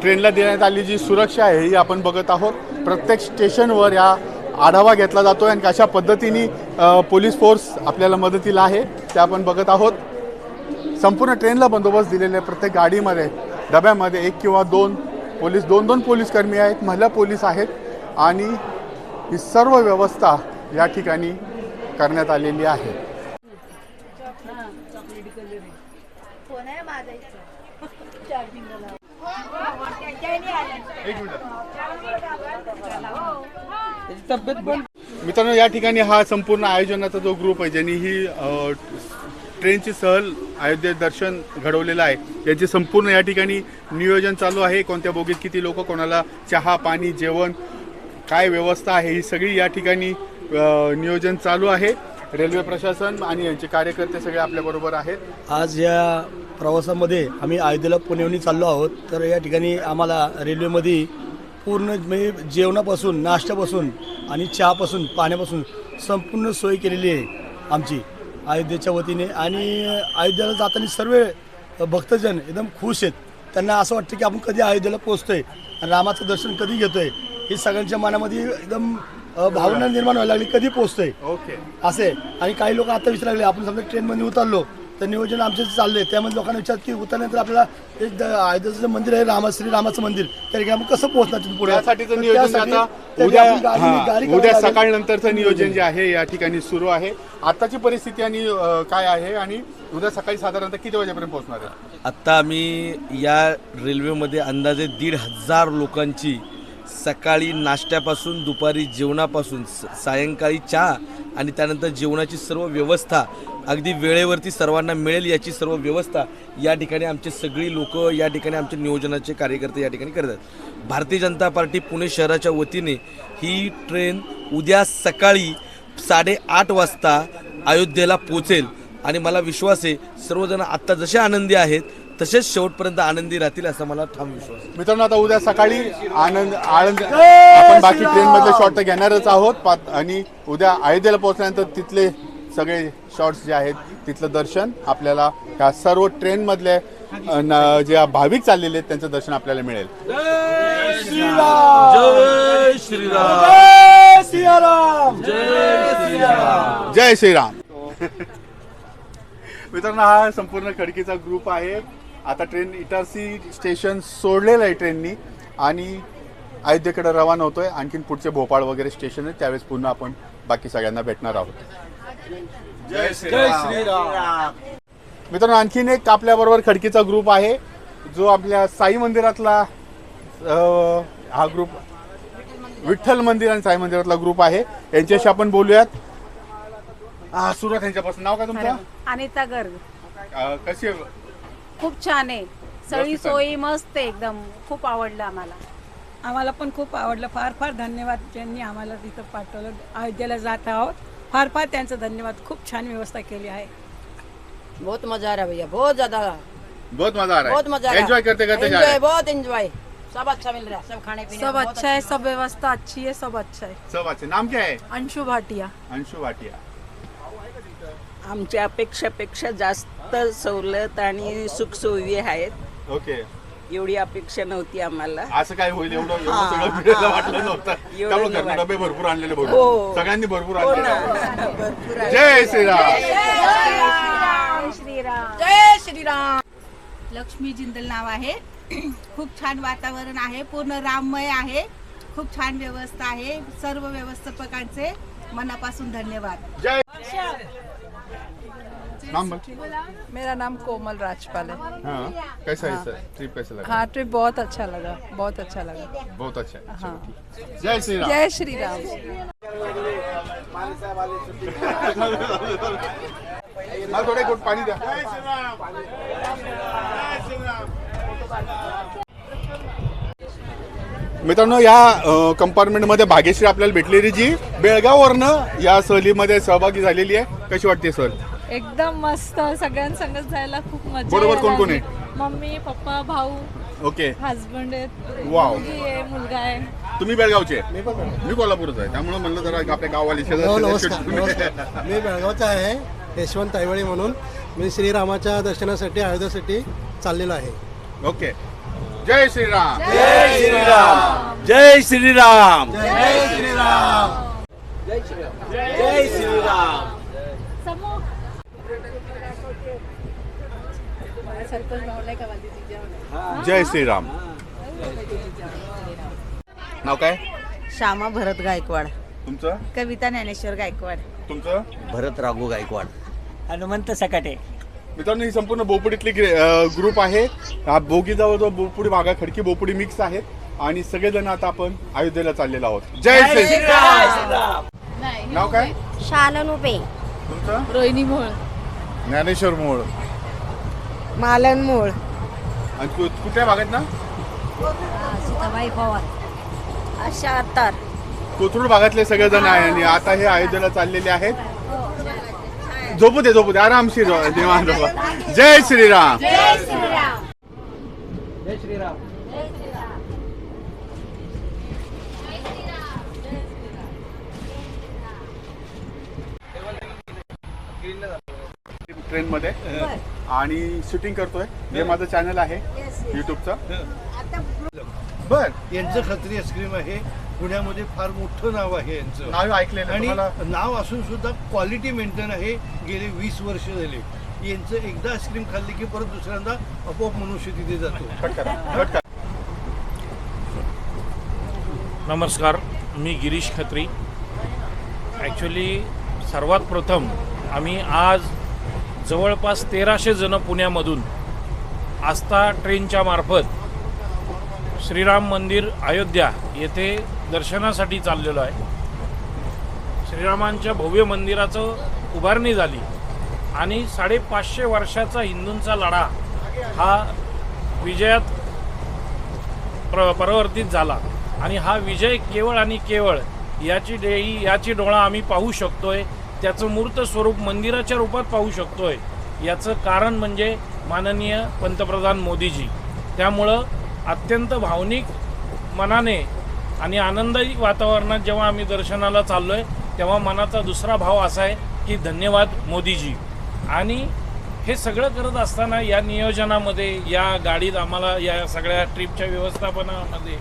ट्रेनला देण्यात आली जी सुरक्षा आहे ही आपण बघत आहोत. प्रत्येक स्टेशनवर या आढावा घेतला जातो आणि कशा पद्धतीने पोलीस फोर्स आपल्याला मदतीला आहे ते आपण बघत आहोत. संपूर्ण ट्रेनला बंदोबस्त दिलेले आहे प्रत्येक गाडीमध्ये डब्यामध्ये एक किंवा दोन पोलीस दोन दोन पोलीस कर्मी आहेत महिला पोलीस आहेत आणि ही सर्व व्यवस्था या ठिकाणी करण्यात आलेली आहे. कोण आहे माझा मित्रांनो या ठिकाणी हा संपूर्ण आयोजनाचा जो ग्रुप आहे ज्यांनी ही ट्रेनची सहल अयोध्ये दर्शन घडवलेलं आहे याचे संपूर्ण या ठिकाणी नियोजन चालू आहे. कोणत्या बोगीत किती लोक कोणाला चहा पाणी जेवण काय व्यवस्था आहे ही सगळी या ठिकाणी नियोजन चालू आहे. रेल्वे प्रशासन आणि यांचे कार्यकर्ते सगळे आपल्याबरोबर आहेत. आज या प्रवासामध्ये आम्ही अयोध्येला पुण्याहून चाललो आहोत. तर या ठिकाणी आम्हाला रेल्वेमध्ये पूर्ण म्हणजे जेवणापासून नाश्त्यापासून आणि चहापासून पाण्यापासून संपूर्ण सोय केलेली आहे आमची अयोध्येच्या वतीने. आणि अयोध्येला जाताना सर्व भक्तजन एकदम खुश आहेत. त्यांना असं वाटतं की आपण कधी अयोध्येला पोहोचतोय? आणि रामाचं दर्शन कधी घेतोय? हे सगळ्यांच्या मनामध्ये एकदम भावना निर्माण व्हायला लागली. कधी पोहोचतोय? ओके. असे. आणि काही लोक आता विचारायला लागले आपण समजा ट्रेनमध्ये उतरलो तर नियोजन आमचे चालले त्यामध्ये लोकांना विचार की उतरल्यानंतर आपल्याला एक अयोध्येचं जे मंदिर आहे रामा श्री रामाचं मंदिर. त्या ठिकाणी आपण कसं पोहोचणार तिथून पुढे? त्यासाठीचं नियोजन आता उद्या हा, उद्या. सकाळ नंतरचं नियोजन जे आहे या ठिकाणी सुरू आहे. आताची परिस्थिती आणि काय आहे आणि उद्या सकाळी साधारणतः किती वाजेपर्यंत पोहोचणार आहे? आत्ता आम्ही या रेल्वेमध्ये अंदाजे दीड हजार लोकांची सकाळी नाश्त्यापासून दुपारी जेवणापासून स- सायंकाळी चहा आणि त्यानंतर जेवणाची सर्व व्यवस्था. अगदी वेळेवरती सर्वांना मिळेल याची सर्व व्यवस्था या ठिकाणी आमचे सगळी लोक या ठिकाणी आमचे नियोजनाचे कार्यकर्ते या ठिकाणी करतात. भारतीय जनता पार्टी पुणे शहराच्या वतीने ही ट्रेन उद्या सकाळी साडेआठ वाजता अयोध्येला पोचेल आणि मला विश्वास आहे सर्वजण आत्ता जसे आनंदी आहेत तसेच शेवटपर्यंत आनंदी राहतील असा मला ठाम विश्वास आहे. मित्रांनो आता उद्या सकाळी आनंद आनंद आपण बाकी ट्रेन मधले शॉट तर घेणारच आहोत. पात- आणि उद्या अयोध्येला पोहोचल्यानंतर तिथले सगळे शॉट्स जे आहेत तिथलं दर्शन आपल्याला ह्या सर्व ट्रेन मधले अ, न- जे भाविक चाललेले आहेत त्यांचं दर्शन आपल्याला मिळेल. जय श्रीराम जय श्रीराम मित्रांनो हा संपूर्ण खडकीचा ग्रुप आहे. आता ट्रेन इटारसी स्टेशन सोडलेलं आहे ट्रेननी आणि अयोध्येकडे रवाना होतोय. आणखीन पुढचे भोपाळ वगैरे स्टेशन आहे त्यावेळेस पुन्हा आपण बाकी सगळ्यांना भेटणार आहोत. जय श्रीराम मित्रांनो आणखीन एक आपल्याबरोबर खडकीचा ग्रुप आहे. जो आपल्या साई मंदिरातला हा ग्रुप विठ्ठल मंदिर आणि साई मंदिरातला ग्रुप आहे. यांच्याशी आपण बोलूयात. हा सुरुवात यांच्यापासून. नाव काय तुमचं? अनिता गर्ग. कशी आहे? खूप छान आहे. सगळी व्यवस्थित. सोयी मस्त आहे एकदम. खूप आवडलं आम्हाला. आम्हाला पण खूप आवडलं. फार फार धन्यवाद ज्यांनी आम्हाला तिथं पाठवलं. अयोध्येला जात आहोत. फार फार त्यांचं धन्यवाद. खूप छान व्यवस्था केली आहे. बहुत मजा आ रहा है भैया. बहुत ज्यादा. बहुत मजा आ रहा बहुत मजा आ है रहा एंजॉय करते करते जा रहे एंजॉय हैं. बहुत एंजॉय सब अच्छा मिल रहा है. सब खाने पीने सब में बहुत अच्छा है सब व्यवस्था अच्छी है सब अच्छा है. सब अच्छे. नाम क्या है? अंशु भाटिया. अंशु भाटिया. आमच्या अपेक्षापेक्षा जास्त सवलत आणि सुखसोयी आहेत. ओके. एवढी अपेक्षा नव्हती आम्हाला. असं काय होईल एवढं एवढं सगळं मिळेल वाटलं नव्हतं. एवढं त्यामुळे नाही घरनं डबे भरपूर आणलेले हो. सगळ्यांनी भरपूर हो आणलेले ना. भरपूर आहे. जय श्रीराम. श्रीराम. जय श्रीराम. लक्ष्मी जिंदल नाव आहे. खूप छान वातावरण आहे. पूर्ण राममय आहे. खूप छान व्यवस्था आहे. सर्व व्यवस्थापकांचे मनापासून धन्यवाद. जय नाम बोल. मेरा नाम कोमल राजपाल है। हाँ कैसा है सर? ट्रिप कैसा लगा? हाँ ट्रिप बहुत अच्छा लगा बहुत अच्छा लगा। बहुत अच्छा है। हाँ। जय श्रीराम जय श्री राम। मला थोडे गुड पाणी द्या मित्रांनो या कंपार्टमेंटमध्ये भाग्यश्री आपल्याला भेटलेली जी बेळगाववरनं या सहलीमध्ये सहभागी झालेली आहे. कशी वाटते सर एकदम मस्त. सगळ्यांसंगत जायला खूप मजा बरोबर यायला कोण कोण लागली. मम्मी पप्पा भाऊ ओके. हजबंड आहेत. वाव. मुलगी आहे मुलगा आहे. तुम्ही बेळगावचे मी कोल्हापूरचा आहे. त्यामुळे म्हणलं जरा आपल्या गाववाले हो. नमस्कार मी बेळगावचा आहे यशवंत तायवळे म्हणून. मी श्रीरामाच्या दर्शनासाठी अयोध्येसाठी चाललेलो आहे. ओके. जय श्रीराम. जय श्रीराम. जय श्रीराम. जय श्रीराम. जय श्रीराम. नाव काय? श्यामा भरत गायकवाड. तुमचं? कविता ज्ञानेश्वर गायकवाड. तुमचं? भरत राघू गायकवाड. हनुमंत सकाटे. मित्रांनो ही संपूर्ण बोपुडीतली ग्रुप आहे. हा बोगी जवळ बोपुडी मागा खडकी बोपुडी मिक्स आहेत आणि सगळेजण आता आपण अयोध्येला चाललेलो आहोत. जय श्रीराम. नाव काय? शालन उभे तुमचं? रोहिणी मोळ. ज्ञानेश्वर मोळ. मालन मूळ आणि कु- कुठल्या भागात ना? सीताबाई पवार. आशा अत्तार. कोथरूड भागातले सगळेजण आहे आणि आता हे अयोध्येला चाललेले आहेत. झोपू दे झोपू दे. आरामशीर झो- निवांत झोपा. जय श्रीराम. ट्रेन मध्ये आणि शूटिंग करतोय. हे माझं चॅनल आहे युट्यूबचं बर यांचं खत्री आईस्क्रीम आहे. पुण्यामध्ये फार मोठं नाव आहे यांचं. नाव ऐकलेलं आणि तुम्हाला नाव असून सुद्धा क्वालिटी मेंटेन आहे. गेले वीस वर्ष झाले. यांचं एकदा आईस्क्रीम खाल्ली की परत दुसऱ्यांदा आपोआप मनुष्य तिथे जातो. नमस्कार मी गिरीश खत्री. ॲक्च्युली सर्वात प्रथम आम्ही आज जवळपास तेराशे जण पुण्यामधून आस्था ट्रेनच्या मार्फत श्रीराम मंदिर अयोध्या येथे दर्शनासाठी चाललेलो आहे. श्रीरामांच्या भव्य मंदिराचं उभारणी झाली आणि साडेपाचशे वर्षाचा हिंदूंचा लढा हा विजयात प्र परावर्तित झाला. आणि हा विजय केवळ आणि केवळ याची डेही याची डोळा आम्ही पाहू शकतोय. त्याचं मूर्त स्वरूप मंदिराच्या रूपात पाहू शकतोय. याचं कारण म्हणजे माननीय पंतप्रधान मोदीजी. त्यामुळं अत्यंत भावनिक मनाने आणि आनंदायी वातावरणात जेव्हा आम्ही दर्शनाला चाललो आहे तेव्हा मनाचा दुसरा भाव असा आहे की धन्यवाद मोदीजी. आणि हे सगळं करत असताना या नियोजनामध्ये या गाडीत आम्हाला या सगळ्या ट्रिपच्या व्यवस्थापनामध्ये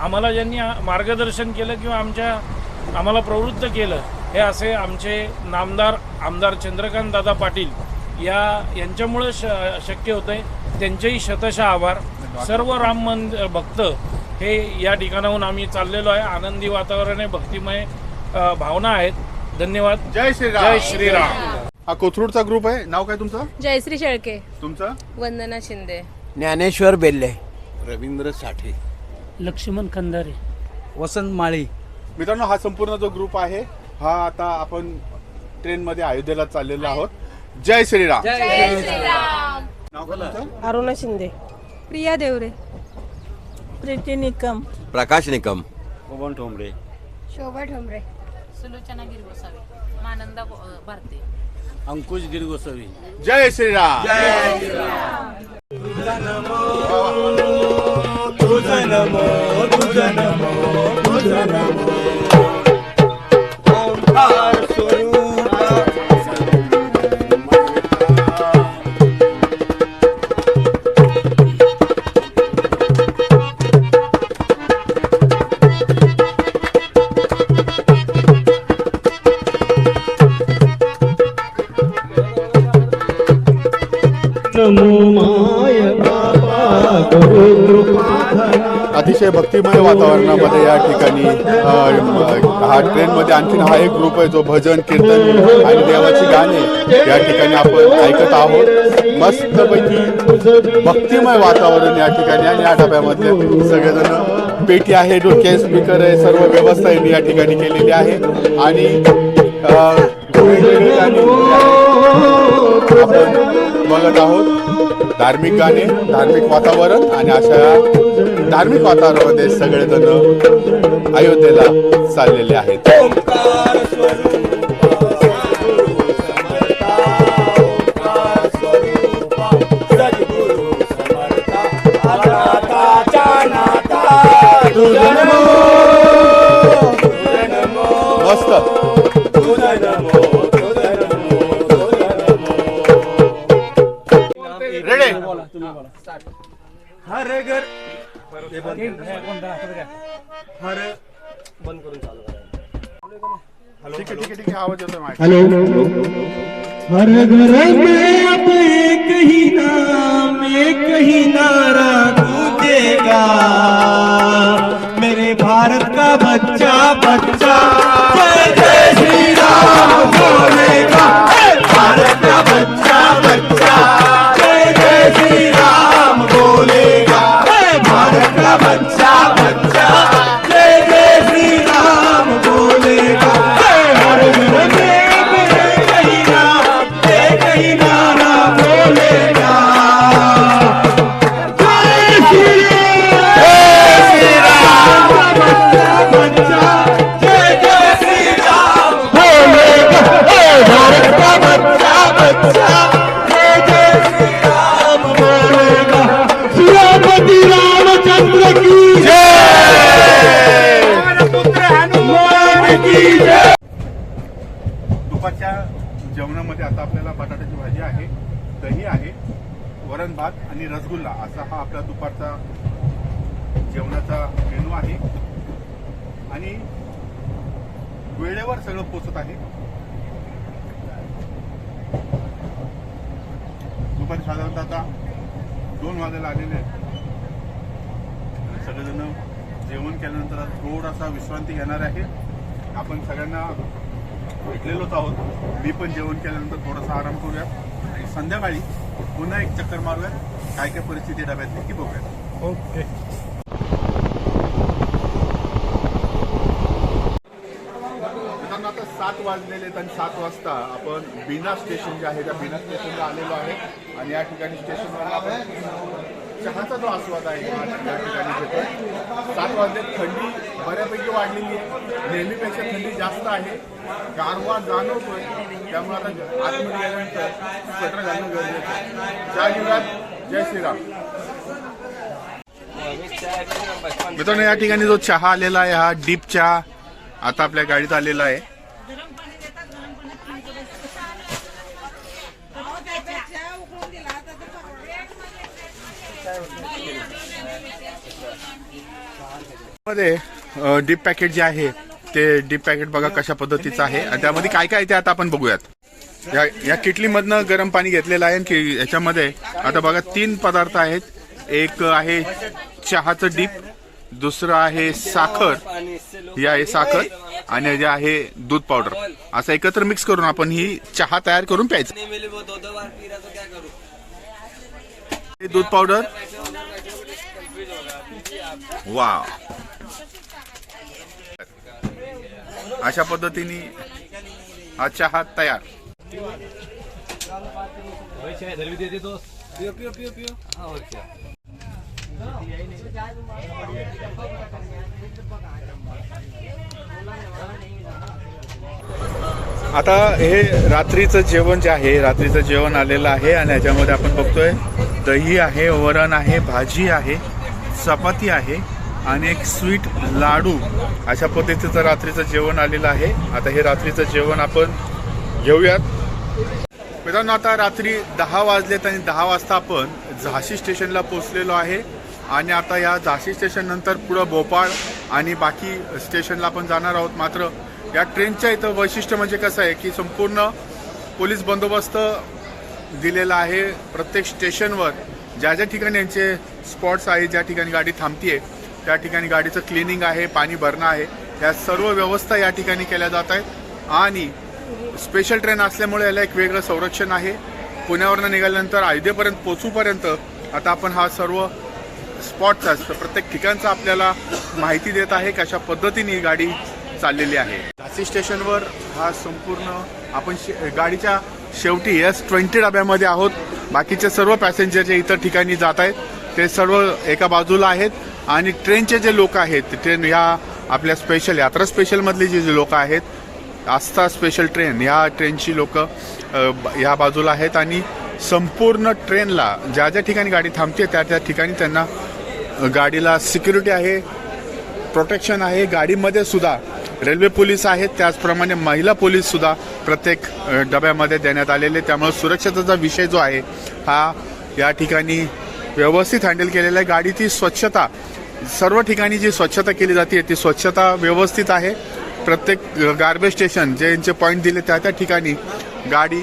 आम्हाला ज्यांनी मार्गदर्शन केलं किंवा आमच्या आम्हाला प्रवृत्त केलं. हे असे आमचे नामदार आमदार चंद्रकांत दादा पाटील या यांच्यामुळं श शक्य होतं आहे त्यांचेही शतशः आभार. सर्व राम मंदिर भक्त हे या ठिकाणाहून आम्ही चाललेलो आहे. आनंदी वातावरण आहे भक्तिमय भावना आहेत. धन्यवाद. जय श्रीराम. जय श्रीराम. हा कोथरूडचा ग्रुप आहे. नाव काय तुमचं? जयश्री शेळके. तुमचं? वंदना शिंदे. ज्ञानेश्वर बेल्ले. रवींद्र साठे. लक्ष्मण खंदारे. वसंत माळी. मित्रांनो हा संपूर्ण जो ग्रुप आहे हा आता आपण ट्रेन मध्ये अयोध्येला चाललेलो आहोत. जय श्रीराम. नाव काय तुमचं? अरुणा शिंदे. प्रिया देवरे. प्रीती निकम. प्रकाश निकम. शोभा ठोंबरे. सुलोचना गिरगोसावी. मानंदा भारती. अंकुश गिरी गोसावी जय श्रीराम. अतिशय वातावरणामध्ये या ठिकाणी हा ट्रेनमध्ये आणखीन हा एक ग्रुप आहे जो भजन कीर्तन आणि देवाची गाणे या ठिकाणी आपण ऐकत आहोत. मस्तपैकी भक्तिमय वातावरण या ठिकाणी आणि या डब्यामध्ये सगळेजण पेटी आहे डोके स्पीकर आहे सर्व व्यवस्था यांनी या ठिकाणी केलेली आहे. आणि आपण बघत आहोत धार्मिक गाणे धार्मिक वातावरण आणि अशा धार्मिक वातावरणामध्ये सगळेजण अयोध्येला चाललेले आहेत. ठीक हेलो। ठीक आहे ठीक आहे आवाज़ येतोय हर घर में अब एक ही नाम एक ही नारा गूंजेगा। मेरे भारत का बच्चा बच्चा। जय जय श्री राम बोलेगा। भारत का बच्चा। आणि रसगुल्ला असा हा आपला दुपारचा जेवणाचा मेनू आहे. आणि वेळेवर सगळं पोचत आहे. दुपारी साधारणतः आता दोन वाजायला आलेले आहेत. सगळेजण जेवण केल्यानंतर थोडासा विश्रांती घेणार आहे. आपण सगळ्यांना भेटलेलोच आहोत. मी पण जेवण केल्यानंतर थोडासा आराम करूया. आणि संध्याकाळी पुन्हा एक चक्कर मारूया काय काय परिस्थिती डब्यातली ती बघूया ओके. आता सात वाजलेले आहेत आणि सात वाजता आपण बिना स्टेशन जे आहे त्या बिना स्टेशनला आलेलो आहे. आणि या ठिकाणी स्टेशनवर आपण चहाचा जो आस्वाद आहे या ठिकाणी घेतोय. सात वाजले. थंडी बऱ्यापैकी वाढलेली आहे. नेहमीपेक्षा थंडी जास्त आहे. गारवा जाणवतोय. त्यामुळे आता आतमध्ये गेल्यानंतर स्वेटर घालणं गरजेचं आहे. त्या युगात जय श्रीराम. मित्रांनो या ठिकाणी जो चहा आलेला आहे हा डीप चहा आता आपल्या गाडीत आलेला आहे. मध्ये डीप पॅकेट जे आहे ते डीप पॅकेट बघा कशा पद्धतीचं आहे. आणि त्यामध्ये काय काय आहे ते आता आपण बघूयात. या या किटलीमधनं गरम पाणी घेतलेलं आहे की याच्यामध्ये आता बघा तीन पदार्थ आहेत. एक आहे चहाचं डीप दुसरं आहे साखर. ही आहे साखर आणि जे आहे दूध पावडर असं एकत्र मिक्स करून आपण ही चहा तयार करून प्यायचं. दूध पावडर वा अशा पद्धतीने हा चहा तयार. आता हे रात्रीचं जेवण जे आहे रात्रीचं जेवण आलेलं आहे आणि याच्यामध्ये आपण बघतोय दही आहे वरण आहे भाजी आहे चपाती आहे. आणि एक स्वीट लाडू. अशा पद्धतीचं रात्रीचं जेवण आलेलं आहे. आता हे रात्रीचं जेवण आपण घेऊयात. मित्रांनो आता रात्री दहा वाजलेत आणि दहा वाजता आपण झाशी स्टेशनला पोहोचलेलो आहे. आणि आता या झाशी स्टेशन नंतर पुढं भोपाळ आणि बाकी स्टेशनला आपण जाणार आहोत. मात्र या ट्रेनच्या इथं वैशिष्ट्य म्हणजे कसं आहे की संपूर्ण पोलीस बंदोबस्त दिलेला आहे. प्रत्येक स्टेशनवर ज्या ज्या ठिकाणी यांचे स्पॉट्स आहेत ज्या ठिकाणी गाडी थांबते त्या ठिकाणी गाडीचं क्लिनिंग आहे पाणी भरणं आहे. या सर्व व्यवस्था या ठिकाणी केल्या जात आहेत. आणि स्पेशल ट्रेन असल्यामुळे याला एक वेगळं संरक्षण आहे. पुण्यावरनं निघाल्यानंतर अयोध्येपर्यंत पोचूपर्यंत आता आपण हा सर्व स्पॉटचा प्रत्येक ठिकाणचा आपल्याला माहिती देत आहे कशा पद्धतीने ही गाडी चाललेली आहे. झाशी स्टेशनवर हा संपूर्ण आपण शे गाडीच्या शेवटी एस ट्वेंटी डब्यामध्ये आहोत. बाकीचे सर्व पॅसेंजर जे इतर ठिकाणी जात आहेत. ते सर्व एका बाजूला आहेत. आणि ट्रेनचे जे लोक आहेत ट्रेन ह्या आपल्या स्पेशल यात्रा स्पेशलमधले जे जे लोक आहेत आस्था स्पेशल ट्रेन ह्या ट्रेनची लोक ह्या बाजूला आहेत आणि संपूर्ण ट्रेनला ज्या ज्या ठिकाणी गाडी थांबते त्या त्या ठिकाणी त्यांना गाडीला सिक्युरिटी आहे प्रोटेक्शन आहे. गाडीमध्ये सुद्धा रेल्वे पोलीस आहेत त्याचप्रमाणे महिला पोलीससुद्धा प्रत्येक डब्यामध्ये देण्यात आलेले त्यामुळे सुरक्षेचा विषय जो आहे हा या ठिकाणी व्यवस्थित हँडल केलेलं आहे. गाडीची स्वच्छता सर्व ठिकाणी जी स्वच्छता केली जाते ती स्वच्छता व्यवस्थित आहे. प्रत्येक गार्बेज स्टेशन जे यांचे पॉईंट दिले त्या त्या ठिकाणी गाडी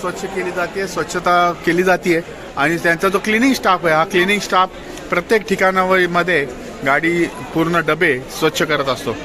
स्वच्छ केली जाते स्वच्छता केली जाते. आणि त्यांचा जो क्लिनिंग स्टाफ आहे हा क्लिनिंग स्टाफ प्रत्येक ठिकाणामध्ये गाडी पूर्ण डबे स्वच्छ करत असतो.